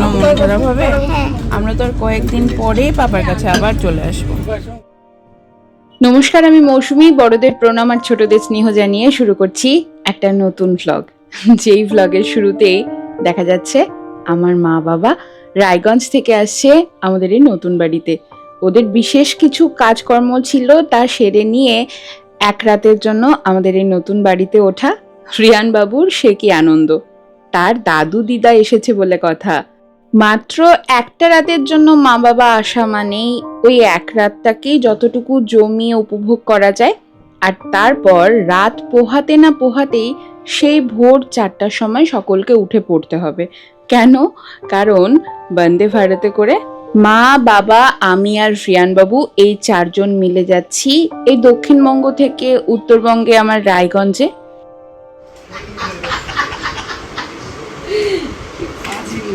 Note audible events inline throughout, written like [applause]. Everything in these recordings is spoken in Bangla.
বাবার জন্য মন খারাপ হবে? আমরা তো আর কয়েকদিন পরেই পাপার কাছে আবার চলে আসব। নমস্কার আমি মৌসুমী বড়দের প্রণাম আর ছোটদের স্নেহ জানিয়ে শুরু করছি একটা নতুন ভ্লগ যেই ভ্লগের শুরুতেই দেখা যাচ্ছে আমার মা বাবা রায়গঞ্জ থেকে আসছে আমাদের এই নতুন বাড়িতে। ওদের বিশেষ কিছু কাজকর্ম ছিল তা সেরে নিয়ে এক রাতের জন্য আমাদের এই নতুন বাড়িতে ওঠা রিয়ান বাবুর সে কি আনন্দ। তার দাদু দিদা এসেছে বলে কথা। মাত্র একটা রাতের জন্য মা বাবা আসা মানেই ওই এক রাতটাকেই যতটুকু জমিয়ে উপভোগ করা যায়। আর তারপর রাত পোহাতে না পোহাতেই সেই ভোর চারটার সময় সকলকে উঠে পড়তে হবে। কেন? কারণ বন্দে ভারতে করে মা, বাবা, আমি আর রিয়ানবাবু এই চারজন মিলে যাচ্ছি এই দক্ষিণবঙ্গ থেকে উত্তরবঙ্গে আমার রায়গঞ্জে এই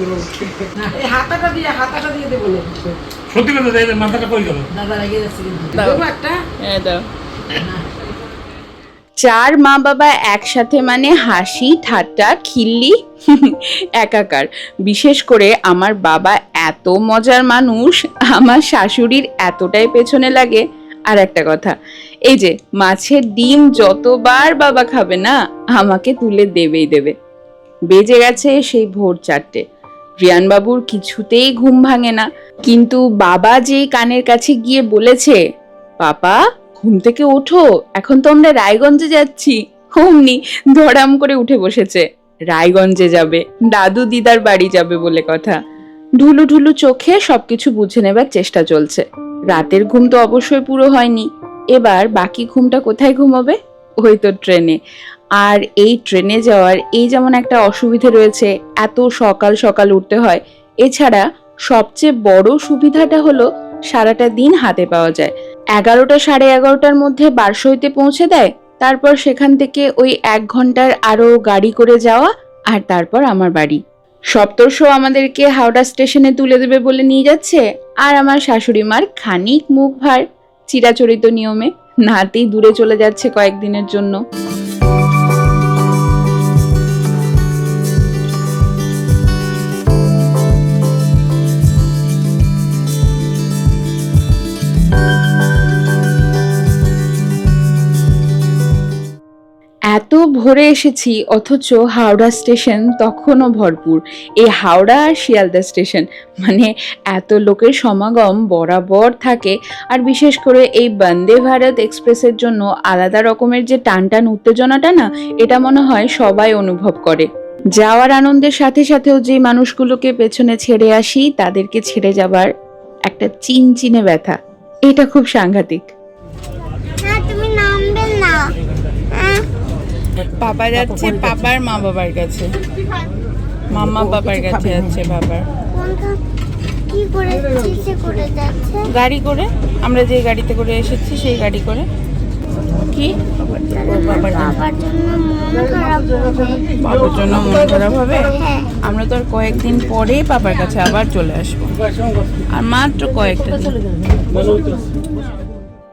হাতাটা দিয়ে হাতাটা দিয়ে দেবো সত্যি কথা তাই মাথাটা কই গেল। দাদা লেগে যাচ্ছে কিন্তু। দাও। দেবো একটা? চার মা বাবা একসাথে মানে হাসি ঠাট্টা খিল্লি একাকার। বিশেষ করে আমার বাবা এত মজার মানুষ আমার শাশুড়ির এতটাই পেছনে লাগে। আর একটা কথা এই যে মাছের ডিম যতবার বাবা খাবে না আমাকে তুলে দেবেই দেবে। বেজে গেছে সেই ভোর চারটে। রিয়ানবাবুর কিছুতেই ঘুম ভাঙে না। কিন্তু বাবা যেই কানের কাছে গিয়ে বলেছে, পাপা, ঘুম থেকে ওঠো, এখন তো আমরা রায়গঞ্জে যাচ্ছি। অমনি ধরাম করে উঠে বসেছে। রায়গঞ্জে যাবে, দাদু দিদার বাড়ি যাবে বলে কথা। ঢুলু ঢুলু চোখে সবকিছু বুঝে নেবার চেষ্টা চলছে। রাতের ঘুম তো অবশ্যই পুরো হয়নি। এবার বাকি ঘুমটা কোথায় ঘুমাবে? ওই তো ট্রেনে। আর এই ট্রেনে যাওয়ার এই যেমন একটা অসুবিধে রয়েছে, এত সকাল সকাল উঠতে হয়। এছাড়া সবচেয়ে বড় সুবিধাটা হলো সারাটা দিন হাতে পাওয়া যায়। এগারোটা সাড়ে এগারোটার মধ্যে বারসইতে পৌঁছে দেয়, তারপর সেখান থেকে ওই এক ঘণ্টার আরও গাড়ি করে যাওয়া আর তারপর আমার বাড়ি। সপ্তর্ষ আমাদেরকে হাওড়া স্টেশনে তুলে দেবে বলে নিয়ে যাচ্ছে আর আমার শাশুড়ি মার খানিক মুখ ভার। চিরাচরিত নিয়মে নাতেই দূরে চলে যাচ্ছে কয়েকদিনের জন্য। ভোরে এসেছি, অথচ হাওড়া স্টেশন তখনও ভরপুর। এই হাওড়া আর শিয়ালদা স্টেশন মানে এত লোকের সমাগম বরাবর থাকে, আর বিশেষ করে এই বন্দে ভারত এক্সপ্রেসের জন্য আলাদা রকমের যে টান টান উত্তেজনাটা না, এটা মনে হয় সবাই অনুভব করে। যাওয়ার আনন্দের সাথে সাথেও যে মানুষগুলোকে পেছনে ছেড়ে আসি, তাদেরকে ছেড়ে যাবার একটা চিনচিনে ব্যথা। এটা খুব সাংঘাতিক না তুমি নামবে না হ্যাঁ? পাপা যাচ্ছে পাপার মা বাবার কাছে। মাম্মা বাবার কাছে যাচ্ছে বাবার। কোনটা? কি করে কিসে করে যাচ্ছে? গাড়ি করে। আমরা যে গাড়িতে করে এসেছি সেই গাড়ি করে। কি? বাবার জন্য। মন খারাপ হবে। বাবার আমরা তো আর কয়েকদিন পরেই পাপার কাছে আবার চলে আসব। আর মাত্র কয়েকটা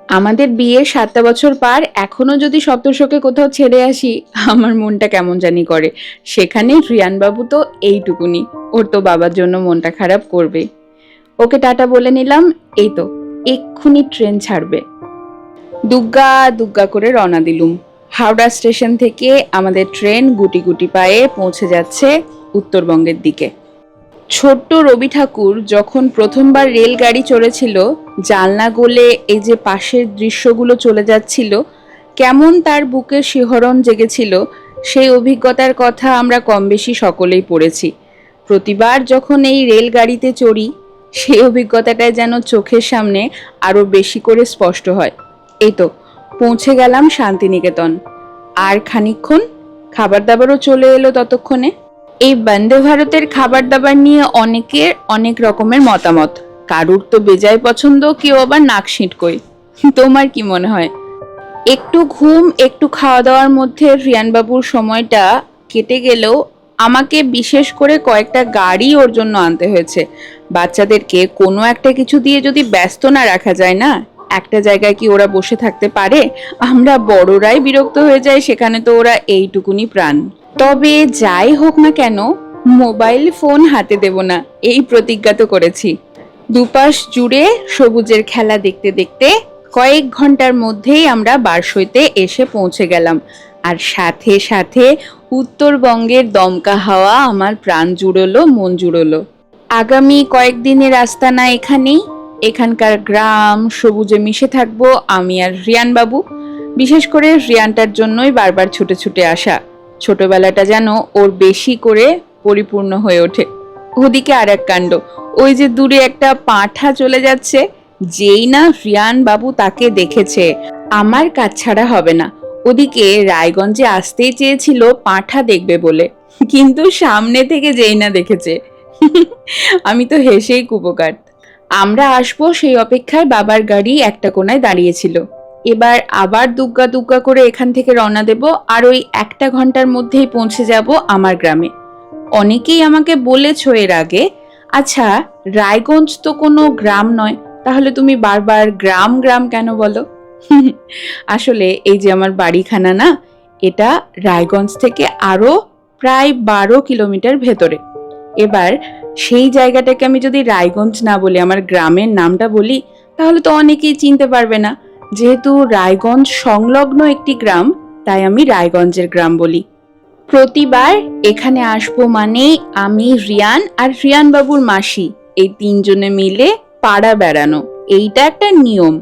আমাদের বিয়ের সাতটা বছর পার, এখনও যদি সপ্তশকে কোথাও ছেড়ে আসি, আমার মনটা কেমন জানি করে। সেখানে রিয়ানবাবু তো এইটুকুনি, ওর তো বাবার জন্য মনটা খারাপ করবে। ওকে টাটা বলে নিলাম, এই তো, এক্ষুনি ট্রেন ছাড়বে। দুগ্গা দুগ্গা করে রওনা দিলুম। হাওড়া স্টেশন থেকে আমাদের ট্রেন গুটি গুটি পায়ে পৌঁছে যাচ্ছে উত্তরবঙ্গের দিকে। ছোট্ট রবি ঠাকুর যখন প্রথমবার রেলগাড়ি চড়েছিল জালনা গলে এই যে পাশের দৃশ্যগুলো চলে যাচ্ছিল, কেমন তার বুকের শিহরণ জেগেছিল, সেই অভিজ্ঞতার কথা আমরা কম বেশি সকলেই পড়েছি। প্রতিবার যখন এই রেলগাড়িতে চড়ি, সেই অভিজ্ঞতাটাই যেন চোখের সামনে আরও বেশি করে স্পষ্ট হয়। এই তো, পৌঁছে গেলাম শান্তিনিকেতন। আর খানিকক্ষণ খাবার দাবারও চলে এলো ততক্ষণে। এই বন্দে ভারতের খাবার দাবার নিয়ে অনেকের অনেক রকমের মতামত। কারুর তো বেজায় পছন্দ, কেউ আবার নাক ছিটকই তোমার কি মনে হয়? একটু ঘুম, একটু খাওয়া দাওয়ার মধ্যে রিয়ানবাবুর সময়টা কেটে গেলেও আমাকে বিশেষ করে কয়েকটা গাড়ি ওর জন্য আনতে হয়েছে। বাচ্চাদেরকে কোনো একটা কিছু দিয়ে যদি ব্যস্ত না রাখা যায় না? একটা জায়গায় কি ওরা বসে থাকতে পারে? আমরা বড়রাই বিরক্ত হয়ে যাই, সেখানে তো ওরা এইটুকুনি প্রাণ। তবে যাই হোক না কেন, মোবাইল ফোন হাতে দেব না, এই প্রতিজ্ঞা তো করেছি। দুপাশ জুড়ে সবুজের খেলা দেখতে দেখতে কয়েক ঘণ্টার মধ্যেই আমরা বারসইতে এসে পৌঁছে গেলাম। আর সাথে সাথে উত্তরবঙ্গের দমকা হাওয়া আমার প্রাণ জুড়লো, মন জুড়লো। আগামী কয়েকদিনের রাস্তা না এখানেই। এখানকার গ্রাম, সবুজে মিশে থাকব আমি আর রিয়ান বাবু। বিশেষ করে রিয়ানটার জন্যই বারবার ছুটে ছুটে আসা। ছোটবেলাটা যেন ওর বেশি করে পরিপূর্ণ হয়ে ওঠে। ওদিকে আর এক কাণ্ড। ওই যে দূরে একটা পাঁঠা চলে যাচ্ছে, যেই না রিয়ান বাবু তাকে দেখেছে। আমার কাজ ছাড়া হবে না। ওদিকে রায়গঞ্জে আসতেই চেয়েছিল পাঁঠা দেখবে বলে। কিন্তু সামনে থেকে যেই না দেখেছে। আমি তো হেসেই কুপকার আমরা আসব সেই অপেক্ষায় বাবার গাড়ি একটা কোনায় দাঁড়িয়েছিল। এবার আবার দুগ্গা দুগ্গা করে এখান থেকে রওনা দেব আর ওই একটা ঘণ্টার মধ্যেই পৌঁছে যাব আমার গ্রামে। অনেকেই আমাকে বলেছ এর আগে আচ্ছা রায়গঞ্জ তো কোনো গ্রাম নয়, তাহলে তুমি বারবার গ্রাম গ্রাম কেন বলো? [laughs] আসলে এই যে আমার বাড়িখানা না, এটা রায়গঞ্জ থেকে আরও প্রায় বারো কিলোমিটার ভেতরে। এবার সেই জায়গাটাকে আমি যদি রায়গঞ্জ না বলি, আমার গ্রামের নামটা বলি, তাহলে তো অনেকেই চিনতে পারবে না। যেহেতু রায়গঞ্জ সংলগ্ন একটি গ্রাম, তাই আমি রায়গঞ্জের গ্রাম বলি। প্রতিবার এখানে আসব মানেই আমি রিয়ান আর রিয়ান বাবুর মাসি, এই তিনজনে মিলে পাড়া বেড়ানো। এইটা একটা নিয়ম।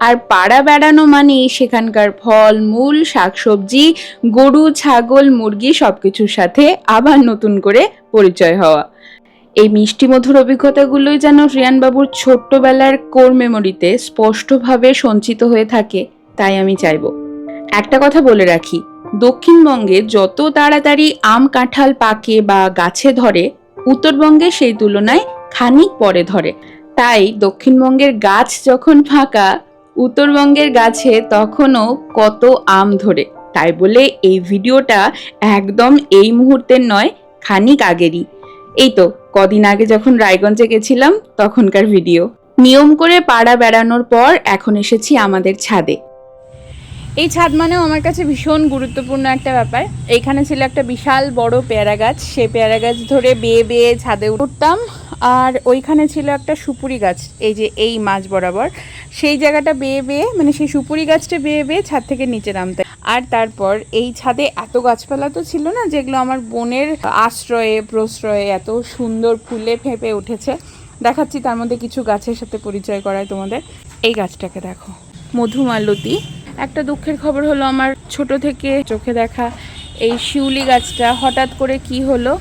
আর পাড়া বেড়ানো মানেই সেখানকার ফল, মূল, শাকসবজি, গরু, ছাগল, মুরগি সব কিছুর সাথে আবার নতুন করে পরিচয় হওয়া। এই মিষ্টি মধুর অভিজ্ঞতাগুলোই যেন রিয়ান বাবুর ছোট্টবেলার কোর মেমোরিতে স্পষ্টভাবে সঞ্চিত হয়ে থাকে, তাই আমি চাইব। একটা কথা বলে রাখি, দক্ষিণবঙ্গে যত তাড়াতাড়ি আম কাঁঠাল পাকে বা গাছে ধরে, উত্তরবঙ্গে সেই তুলনায় খানিক পরে ধরে। তাই দক্ষিণবঙ্গের গাছ যখন ফাঁকা, উত্তরবঙ্গের গাছে তখনও কত আম ধরে। তাই বলে এই ভিডিওটা একদম এই মুহূর্তের নয়, খানিক আগেরই। এই তো, কদিন আগে যখন রায়গঞ্জে গেছিলাম, তখনকার ভিডিও। নিয়ম করে পাড়া বেড়ানোর পর এখন এসেছি আমাদের ছাদে। এই ছাদ মানেও আমার কাছে ভীষণ গুরুত্বপূর্ণ একটা ব্যাপার। এইখানে ছিল একটা বিশাল বড় পেয়ারা গাছ। সেই পেয়ারা গাছ ধরে বেয়ে বেয়ে ছাদে উঠতাম। আর ওইখানে ছিল একটা সুপুরি গাছ, এই যে এই মাছ বরাবর। সেই জায়গাটা বেয়ে বেয়ে মানে সেই সুপুরি গাছটা বেয়ে বেয়ে ছাদ থেকে নিচে নামতে। আর তারপর এই ছাদে এত গাছপালা তো ছিল না, যেগুলো আমার বোনের আশ্রয়ে, প্রশ্রয়ে এত সুন্দর ফুলে ফেঁপে উঠেছে। দেখাচ্ছি, তার মধ্যে কিছু গাছের সাথে পরিচয় করায় তোমাদের। এই গাছটাকে দেখো, মধুমালতী। একটা দুঃখের খবর হলো আমার ছোট থেকে চোখে দেখা এই শিউলি গাছটা। হঠাৎ করে কি হলো?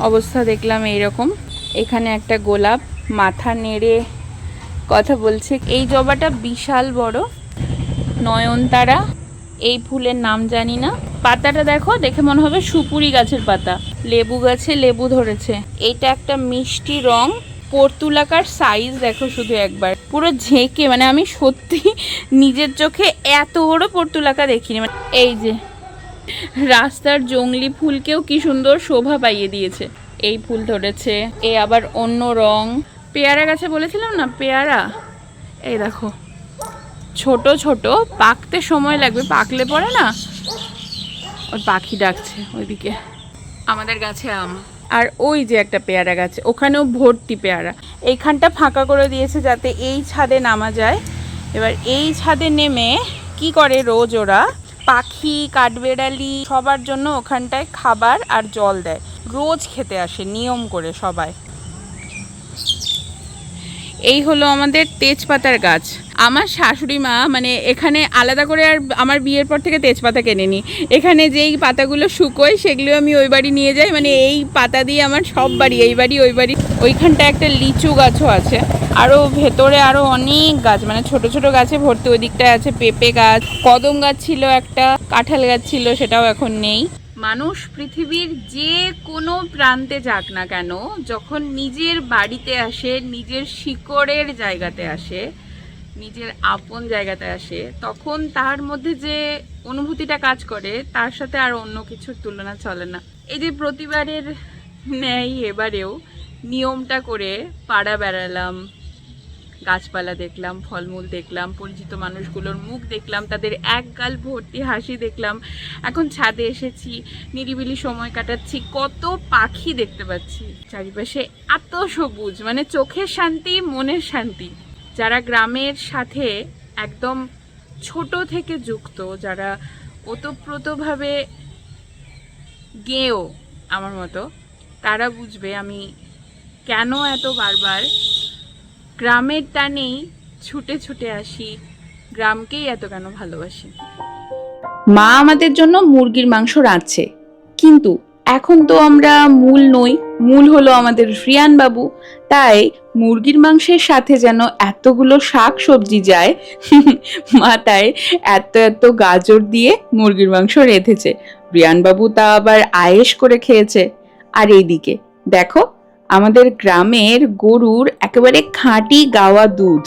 অবস্থা দেখলাম এইরকম। এখানে একটা গোলাপ, মাথা নেড়ে কথা বলছে। এই জবাটা বিশাল বড়, নয়নতারা। এই ফুলের নাম জানি না। পাতাটা দেখো, দেখে মনে হবে সুপুরি গাছের পাতা। লেবু গাছে লেবু ধরেছে। এইটা একটা মিষ্টি রং, পর্তুলাকার সাইজ দেখো শুধু একবার। পুরো ঝেঁকে মানে আমি সত্যি নিজের চোখে এত বড় পর্তুলাকা দেখিনি মানে এই যে, রাস্তার জংলি ফুলকেও কি সুন্দর শোভা পাইয়ে দিয়েছে। এই ফুল ধরেছে, এ আবার অন্য রং। পেয়ারা গাছে বলেছিলাম না, পেয়ারা? এই দেখো, ছোট ছোট, পাকতে সময় লাগবে, পাকলে পরে না? ওই পাখি ডাকছে ওইদিকে। আমাদের গাছে আম। আর ওই যে একটা পেয়ারা গাছ, ওখানেও ভর্তি পেয়ারা। এইখানটা ফাঁকা করে দিয়েছে যাতে এই ছাদে নামা যায়। এবার এই ছাদে নেমে কি করে রোজ ওরা? পাখি, কাঠবেড়ালি, সবার জন্য ওখানটায় খাবার আর জল দেয়। রোজ খেতে আসে, নিয়ম করে সবাই। এই হলো আমাদের তেজপাতার গাছ। আমার শাশুড়ি মা মানে এখানে আলাদা করে আর আমার বিয়ের পর থেকে তেজপাতা কেনে কেনেনি। এখানে যেই পাতাগুলো শুকোয় সেগুলো আমি ওই বাড়ি নিয়ে যাই। মানে এই পাতা দিয়ে আমার সব বাড়ি, এই বাড়ি, ওই বাড়ি। ওইখানটা একটা লিচু গাছও আছে। আরও ভেতরে আরও অনেক গাছ। মানে ছোট ছোট গাছে ভর্তি। ওই দিকটায় আছে পেঁপে গাছ। কদম গাছ ছিল একটা, কাঁঠাল গাছ ছিল, সেটাও এখন নেই। মানুষ পৃথিবীর যে কোনো প্রান্তে যাক না কেন, যখন নিজের বাড়িতে আসে, নিজের শিকড়ের জায়গাতে আসে, নিজের আপন জায়গাতে আসে, তখন তার মধ্যে যে অনুভূতিটা কাজ করে, তার সাথে আর অন্য কিছুর তুলনা চলে না। এই যে প্রতিবারের ন্যায় এবারেও নিয়মটা করে পাড়া বেড়ালাম গাছপালা দেখলাম, ফলমূল দেখলাম, পরিচিত মানুষগুলোর মুখ দেখলাম, তাদের এক গাল ভর্তি হাসি দেখলাম। এখন ছাদে এসেছি, নিরিবিলি সময় কাটাচ্ছি, কত পাখি দেখতে পাচ্ছি। চারিপাশে এত সবুজ মানে চোখের শান্তি, মনের শান্তি। যারা গ্রামের সাথে একদম ছোট থেকে যুক্ত, যারা ওতপ্রোতভাবে গেও আমার মতো, তারা বুঝবে আমি কেন এত বারবার গ্রামের টানেই ছুটে ছুটে আসি, গ্রামকেই এত কেন ভালোবাসি? মা আমাদের জন্য মুরগির মাংস রাঁধছে। কিন্তু এখন তো আমরা মূল নই, মূল হলো আমাদের রিয়ান বাবু। তাই মুরগির মাংসের সাথে যেন এতগুলো শাক সবজি যায়, [laughs] মা তাই এত এত গাজর দিয়ে মুরগির মাংস রেঁধেছে। রিয়ানবাবু তা আবার আয়েশ করে খেয়েছে। আর এইদিকে, দেখো আমাদের গ্রামের গরুর একেবারে খাঁটি গাওয়া দুধ।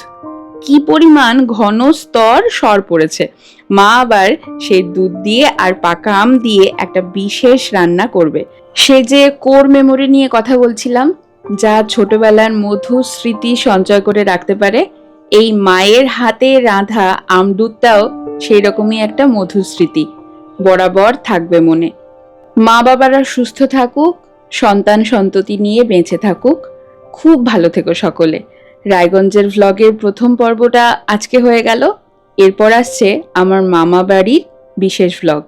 কি পরিমাণ ঘন স্তর সর পড়েছে। মা আবার সেই দুধ দিয়ে আর পাকা আম দিয়ে একটা বিশেষ রান্না করবে। সে যে কোর মেমোরি নিয়ে কথা বলছিলাম, যা ছোটবেলার মধু স্মৃতি সঞ্চয় করে রাখতে পারে, এই মায়ের হাতে রাঁধা আমদুধটাও সেই রকমই একটা মধু স্মৃতি। বরাবর থাকবে মনে। মা বাবারা সুস্থ থাকুক সন্তান সন্ততি নিয়ে বেঁচে থাকুক। খুব ভালো থেকো সকলে। রায়গঞ্জের ভ্লগের প্রথম পর্বটা আজকে হয়ে গেল। এরপর আসছে আমার মামা বাড়ির বিশেষ ভ্লগ